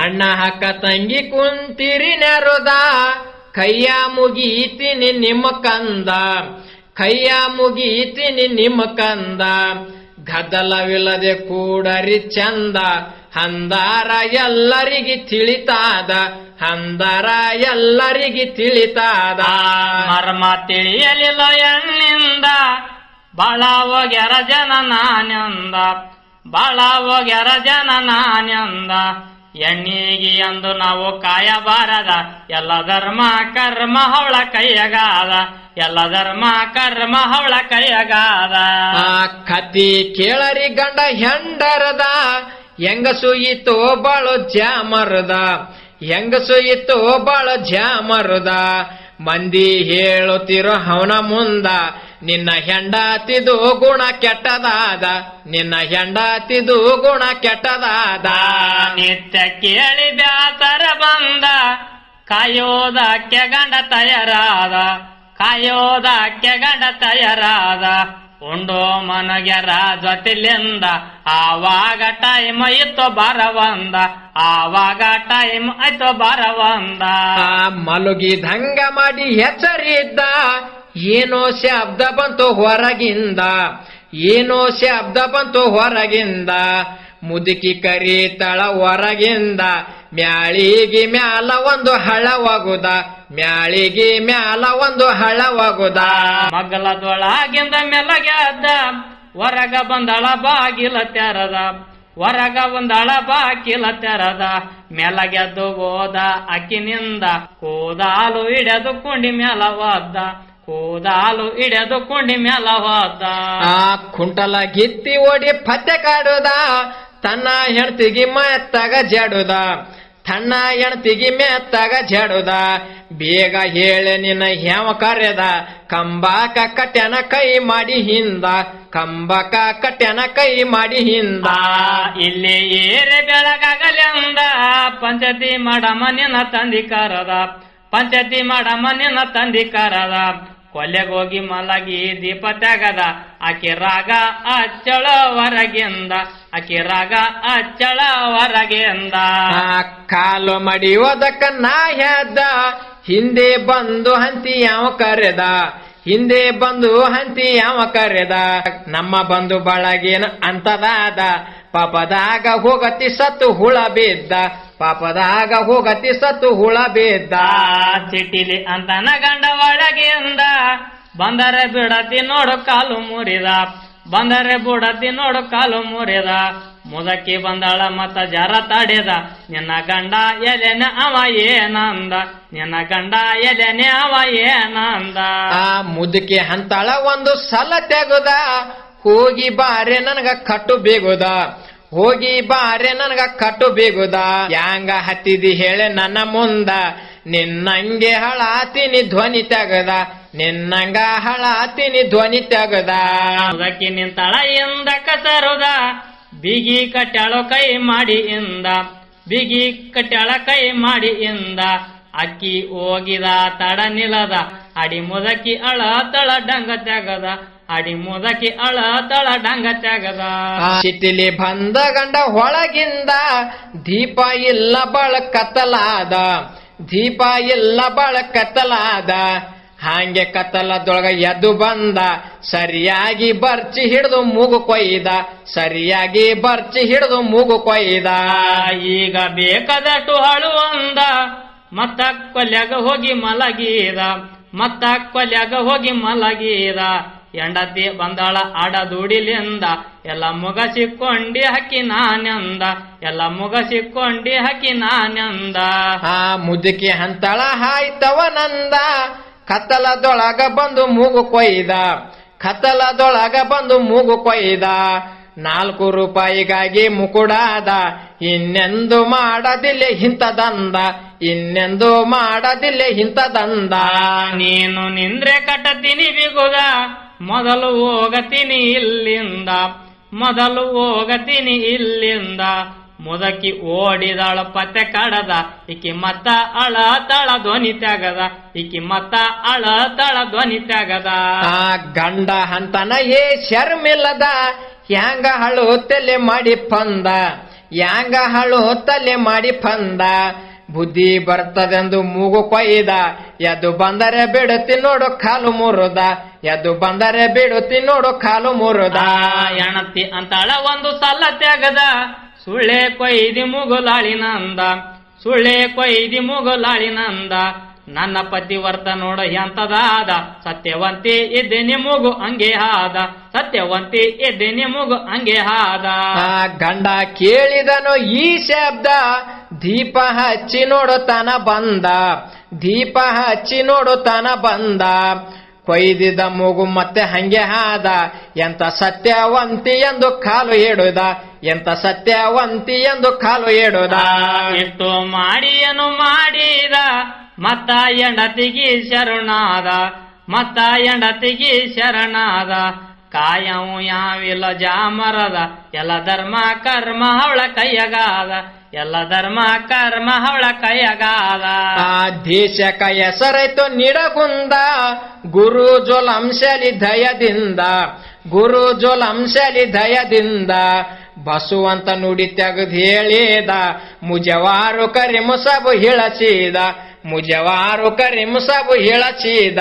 ಅಣ್ಣ ಹಕ್ಕ ತಂಗಿ ಕುಂತಿರಿ ನೆರುದ? ಕೈಯ ಮುಗೀತೀನಿ ನಿಮ್ಮ ಕಂದ. ಕೈಯ ಮುಗೀತೀನಿ ನಿಮ್ಮ ಕಂದ. ಗದ್ದಲವಿಲ್ಲದೆ ಕೂಡರಿ ಚಂದ. ಹಂದಾರ ಎಲ್ಲರಿಗೆ ತಿಳಿತಾದ. ಹಂದರ ಎಲ್ಲರಿಗೆ ತಿಳಿತಾದ. ಮರ್ಮ ತಿಳಿಯಲಿಲ್ಲ ಎಣ್ಣಿಂದ. ಬಾಳ ಹೋಗ್ಯಾರ ಜನ ನಾನ್ಯಂದ. ಬಾಳ ಹೋಗ್ಯಾರ ಜನ ನಾನ್ಯಂದ. ಎಣ್ಣಿಗೆ ಎಂದು ನಾವು ಕಾಯಬಾರದ. ಎಲ್ಲ ಧರ್ಮ ಕರ್ಮ ಹವಳ ಕೈಯಗಾದ. ಎಲ್ಲ ಧರ್ಮ ಕರ್ಮ ಹವಳ ಕೈಯಗಾದ. ಕತಿ ಕೇಳರಿ ಗಂಡ ಹೆಂಡರದ. ಹೆಂಗಸು ಇತ್ತು ಬಾಳು ಜಾಮರದ ಹೆಂಗಸು ಇತ್ತು ಬಾಳು ಜಾಮರದ ಮಂದಿ ಹೇಳುತ್ತಿರೋ ಅವನ ಮುಂದ. ನಿನ್ನ ಹೆಂಡಾತಿದು ಗುಣ ಕೆಟ್ಟದಾದ ನಿನ್ನ ಹೆಂಡಾತಿದು ಗುಣ ಕೆಟ್ಟದಾದ. ನಿತ್ಯ ಕೇಳಿ ಬ್ಯಾಸರ ಬಂದ ಕಾಯೋದಕ್ಕೆ ಗಂಡ ತಯಾರಾದ ಕಾಯೋದಕ್ಕೆ ಗಂಡ ತಯಾರಾದ. ಉಂಡೋ ಮನಗೆರ ಜೊತೆಲಿಂದ ಆವಾಗ ಟೈಮ್ ಇತ್ತು ಬರವಂದ ಆವಾಗ ಟೈಮ್ ಆಯ್ತು ಬರವಂದ. ಮಲಗಿದಂಗ ಮಾಡಿ ಹೆಸರಿದ್ದ ಏನೋ ಶಬ್ದ ಬಂತು ಹೊರಗಿಂದ, ಏನೋ ಶಬ್ದ ಬಂತು ಹೊರಗಿಂದ, ಮುದುಕಿ ಕರೀತಳ ಹೊರಗಿಂದ, ಮ್ಯಾಳಿಗೆ ಮ್ಯಾಲ ಒಂದು ಹಳವಾಗುದ, ಮ್ಯಾಳಿಗೆ ಮ್ಯಾಲ ಒಂದು ಹಳವಾಗುದ. ಮಗಲದೊಳಗಿಂದ ಮೆಲಗೆದ್ದ ಹೊರಗ ಬಂದಳ ಬಾಗಿಲ ತೆರದ, ಹೊರಗ ಒಂದಳ ಬಾಗಿಲ ತೆರದ, ಮೆಲಗೆದ್ದು ಹೋದ ಅಕ್ಕಿನಿಂದ, ಕೂದಾಲು ಹಿಡಿದು ಕುಂಡಿ ಕೂದಾಲು ಹಿಡಿದು ಕುಂಡಿ ಮ್ಯಾಲ ಹೋದ. ಆ ಕುಂಟಲ ಗಿತ್ತಿ ಓಡಿ ಪತ್ತೆ ಕಾಡುದ ತನ್ನ ಹೆಣ್ತಿಗಿ ಮೆತ್ತಗ ಜಡುದ. ತನ್ನ ಹೆಣ್ತಿಗಿ ಮೆತ್ತಗ ಜಡುದ. ಬೇಗ ಹೇಳಿ ನಿನ್ನ ಹೆವ ಕರೆದ ಕಂಬಾಕ ಕಟ್ಯನ ಕೈ ಮಾಡಿ ಹಿಂದ. ಕಂಬಕ ಕಟ್ಯನ ಕೈ ಮಾಡಿ ಹಿಂದ. ಇಲ್ಲಿ ಏರೆ ಬೆಳಗಾಗಲೆಂದ ಪಂಚತಿ ಮಾಡಮ್ಮ ನಿನ್ನ ತಂದಿ ಕರದ. ಪಂಚಾಯತಿ ಮಾಡಮ್ಮ ನಿನ್ನ ತಂದಿ ಕರದ. ಕೊಲ್ಲೆಗೋಗಿ ಮಲಗಿ ದೀಪ ತೆಗದ ಆಕೆ ರಾಗ ಅಚ್ಚಳ ಹೊರಗೆಂದ ಆಕೆ ರಾಗ ಅಚ್ಚಳ ಹೊರಗೆಂದ ಕಾಲು ಮಡಿಯೋದಕ್ಕ ನಾ ಹಿಂದೆ ಬಂದು ಹಂತಿ ಯಾವ ಕರೆದ. ಹಿಂದೆ ಬಂದು ಹಂತಿ ಯಾವ ಕರೆದ. ನಮ್ಮ ಬಂಧು ಬಳಗೇನ ಅಂತದಾದ. ಪಾಪದಾಗ ಹೋಗತಿ ಸತ್ತು ಹುಳ ಬಿದ್ದ. ಪಾಪದಾಗ ಹೋಗತಿ ಸತ್ತು ಹುಳ ಬೇದ್ದ. ಚಿಟಿಲಿ ಅಂತನ ಗಂಡ ಒಳಗಿಂದ ಬಂದರೆ ಬಿಡತಿ ನೋಡು ಕಾಲು ಮುರಿದ. ಬಂದರೆ ಬಿಡತಿ ನೋಡು ಕಾಲು ಮುರಿದ. ಮುದಕಿ ಬಂದಾಳ ಮತ ಜರ ತಡೆದ. ನಿನ್ನ ಗಂಡ ಎಲೆನೆ ಅವ ಏನಂದ? ನಿನ್ನ ಗಂಡ ಎಲೆನೆ ಅವ ಏನಂದ? ಆ ಮುದುಕಿ ಹಂತಾಳ ಒಂದು ಸಲ ತೆಗುದ. ಹೋಗಿ ಬಾರೆ ನನಗ ಕಟ್ಟು ಬೇಗುದ. ಹೋಗಿ ಬಾರೆ ನನಗ ಕಟ್ಟು ಬೀಗುದ. ಯಾಂಗ ಹತ್ತಿದಿ ಹೇಳೆ ನನ್ನ ಮುಂದ. ನಿನ್ನಂಗೆ ಹಳಾತಿನಿ ಧ್ವನಿ ತೆಗದ. ನಿನ್ನಂಗ ಹಳಾತಿನಿ ಧ್ವನಿ ತೆಗದ. ಅದಕ್ಕೆ ನಿಂತಳ ಎಂದ ಕಸರುದ. ಬಿಗಿ ಕಟ್ಟಾಳೋ ಕೈ ಮಾಡಿ ಇಂದ. ಬಿಗಿ ಕಟ್ಟಾಳ ಕೈ ಮಾಡಿ ಇಂದ. ಅಕ್ಕಿ ಹೋಗಿದ, ತಡ ನಿಲದ ಅಡಿ ಮುದಕಿ ಅಳ ತಳ ಡಂಗ ತೆಗದ. ಅಡಿ ಮುದಕಿ ಅಳ ತಳ ಡಂಗ ತೆಗದ ಚಿಟಿಲಿ ಬಂದ ಗಂಡ ಒಳಗಿಂದ ದೀಪ ಇಲ್ಲ ಬಳ ಕತ್ತಲಾದ. ದೀಪ ಇಲ್ಲ ಬಳ ಕತ್ತಲಾದ. ಹಾಂಗೆ ಕತ್ತಲದೊಳಗ ಎದ್ದು ಬಂದ. ಸರಿಯಾಗಿ ಬರ್ಚಿ ಹಿಡಿದು ಮೂಗು ಕೊಯ್ದ. ಸರಿಯಾಗಿ ಬರ್ಚಿ ಹಿಡಿದು ಮೂಗು ಕೊಯ್ದ. ಈಗ ಬೇಕಾದಷ್ಟು ಹಳು ಅಂದ. ಮತ್ತ ಕೊಲ್ಯಾಗ ಹೋಗಿ ಮಲಗೀದ. ಮತ್ತ ಕೊಲ್ಯಾಗ ಹೋಗಿ ಮಲಗೀದ. ಎಂಡತಿ ಬಂದಾಳ ಆಡ ದುಡಿಲಿಂದ ಎಲ್ಲ ಮುಗಸಿಕೊಂಡಿ ಹಕ್ಕಿ ನಾನೆಂದ ಎಲ್ಲ ಮುಗಸಿಕೊಂಡಿ ಹಕ್ಕಿ ನಾನೆಂದ ಆ ಮುದುಕಿ ಹಂತಳ ಹಾಯ್ತವನಂದ ಕತ್ತಲದೊಳಗ ಬಂದು ಮೂಗು ಕೊಯ್ದ ಕತ್ತಲದೊಳಗ ಬಂದು ಮೂಗು ಕೊಯ್ದ ನಾಲ್ಕು ರೂಪಾಯಿಗಾಗಿ ಮುಕುಡಾದ ಇನ್ನೆಂದು ಮಾಡದಿಲ್ಲ ಹಿಂತದಂದ ಇನ್ನೆಂದು ಮಾಡದಿಲ್ಲ ಹಿಂತದಂದ. ನೀನು ನಿಂದ್ರೆ ಕಟ್ಟತೀನಿ ಬಿಗುದ ಮೊದಲು ಹೋಗತೀನಿ ಇಲ್ಲಿಂದ, ಮೊದಲು ಹೋಗತೀನಿ ಇಲ್ಲಿಂದ. ಮುದಕಿ ಓಡಿದಾಳ ಪತ್ತೆ ಕಡದ ಇಕಿ ಮತ್ತ ಅಳ ತಳ ಧ್ವನಿ ತ್ಯಾಗದ ಇಕಿ ಮತ್ತ ಅಳ ತಳ ಧ್ವನಿ ತ್ಯಾಗದ. ಗಂಡ ಹಂತನ ಏ ಶರ್ಮಿಲ್ಲದ, ಹ್ಯಾಂಗ ಹಳು ತಲೆ ಮಾಡಿ ಪಂದ ಯಾಂಗ ಹಳು ತಲೆ ಮಾಡಿ ಪಂದ. ಬುದ್ಧಿ ಬರ್ತದೆಂದು ಮೂಗು ಕೊಯ್ದ, ಎದ್ದು ಬಂದರೆ ಬಿಡುತ್ತಿ ನೋಡು ಕಾಲು ಮುರುದ. ಎದ್ದು ಬಂದರೆ ಬಿಡುತ್ತಿ ನೋಡು ಕಾಲು ಮುರುದ. ಎಣತಿ ಅಂತಾಳ ಒಂದು ಸಲ ತೆಗದ ಸುಳ್ಳೆ ಕೊಯ್ದಿ ಮುಗುಲಾಳಿನಂದ ಸುಳ್ಳೆ ಕೊಯ್ದಿ ಮುಗುಲಾಳಿನಂದ. ನನ್ನ ಪತಿವರ್ತ ನೋಡ ಎಂತದಾದ. ಸತ್ಯವಂತಿ ಇದ್ದೆ ನಿಮಗು ಹಂಗೆ ಹಾದ. ಸತ್ಯವಂತಿ ಇದ್ದೆ ನಿಮಗು ಹಂಗೆ ಹಾದ. ಗಂಡ ಕೇಳಿದನು ಈ ಶಬ್ದ. ದೀಪ ಹಚ್ಚಿ ನೋಡುತ್ತಾನ ಬಂದ. ದೀಪ ಹಚ್ಚಿ ನೋಡುತ್ತಾನ ಬಂದ. ಕೊಯ್ದಿದ ಮೂಗು ಮತ್ತೆ ಹಂಗೆ ಹಾದ, ಎಂತ ಸತ್ಯವಂತಿ ಎಂದು ಕಾಲು ಹೇಳುದ ಎಂತ ಸತ್ಯವಂತಿ ಎಂದು ಕಾಲು ಹೇಳುದ ಎಷ್ಟು ಮಾಡಿಯನು ಮಾಡಿದ, ಮತ್ತ ಎಂಡತಿಗಿ ಶರಣಾದ, ಮತ್ತ ಎಂಡತಿಗಿ ಶರಣಾದ. ಕಾಯವು ಯಾವಿಲ್ಲ ಜಾಮರದ, ಎಲ್ಲ ಧರ್ಮ ಕರ್ಮ ಅವಳ ಕೈಯಗಾದ, ಎಲ್ಲ ಧರ್ಮ ಕರ್ಮ ಅವಳ ಕೈಯಗಾದ. ದೇಶಕ ಹೆಸರೈತು ನಿಡಗುಂದ, ಗುರು ಜೋಲಂಶಲಿ ದಯದಿಂದ ಗುರು ಜೋಲಂಶಲಿ ದಯದಿಂದ ಬಸುವಂತ ನುಡಿ ತೆಗೆದು ಹೇಳಿದ, ಮುಜವಾರು ಕರಿ ಮುಸಬು ಹಿಳಚಿದ ಮುಜವಾರು ಕರಿ ಮುಸಬು ಹಿಳಚಿದ